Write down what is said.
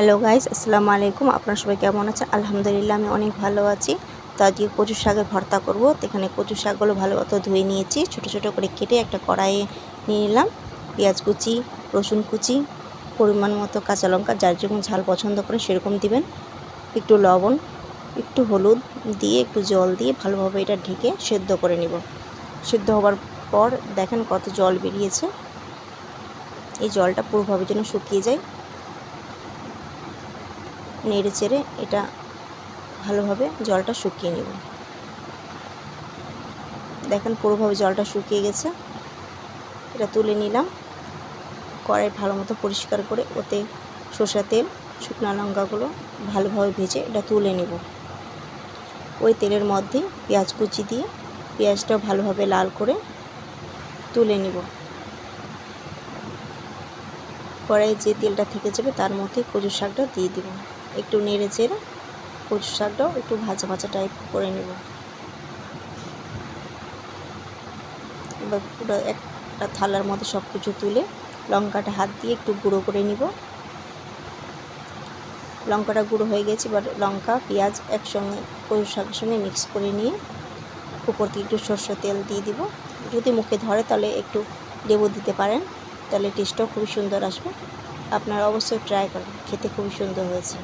Hello guys আসসালামু আলাইকুম আপনারা সবাই কেমন আছেন? আলহামদুলিল্লাহ, আমি অনেক ভালো আছি। তো আজকে কচু শাকের ভর্তা করব। তো এখানে কচু শাকগুলো ভালো মতো ধুয়ে নিয়েছি। ছোট ছোট করে কেটে একটা কড়াইয়ে নিয়ে নিলাম। পেঁয়াজ কুচি, রসুন কুচি, পরিমাণ মতো কাঁচা লঙ্কা, যার যেরকম ঝাল পছন্দ করে সেরকম দিবেন। একটু লবণ, একটু হলুদ দিয়ে একটু জল দিয়ে ভালোভাবে এটা ঢেকে সেদ্ধ করে নিব। সেদ্ধ হওয়ার পর দেখেন কত জল বেরিয়েছে। এই জলটা পুরোভাবে যেন শুকিয়ে যায়। নেড়ে চেড়ে এটা ভালোভাবে জলটা শুকিয়ে নেব। দেখেন পুরোভাবে জলটা শুকিয়ে গেছে। এটা তুলে নিলাম। কড়াই ভালো মতো পরিষ্কার করে ওতে সর্ষা তেল, শুকনো লঙ্কাগুলো ভালোভাবে ভেজে এটা তুলে নেব। ওই তেলের মধ্যে পেঁয়াজ কুচি দিয়ে পেঁয়াজটা ভালোভাবে লাল করে তুলে নেব। কড়াইয়ে যে তেলটা থেকে যাবে তার মধ্যে কচু শাকটা দিয়ে দিব। একটু নেড়ে চেড়ে কচু শাকটাও একটু ভাজা ভাজা টাইপ করে নেব। এবার পুরো একটা থালার মধ্যে সব কিছু তুলে লঙ্কাটা হাত দিয়ে একটু গুঁড়ো করে নিব। লঙ্কাটা গুঁড়ো হয়ে গেছে, এবার লঙ্কা, পেঁয়াজ একসঙ্গে কচু শাকের সঙ্গে মিক্স করে নিয়ে উপর দিয়ে একটু সর্ষে তেল দিয়ে দিব। যদি মুখে ধরে তাহলে একটু লেবু দিতে পারেন, তাহলে টেস্টটাও খুবই সুন্দর আসবে। আপনারা অবশ্যই ট্রাই করেন। খেতে খুবই সুন্দর হয়েছে।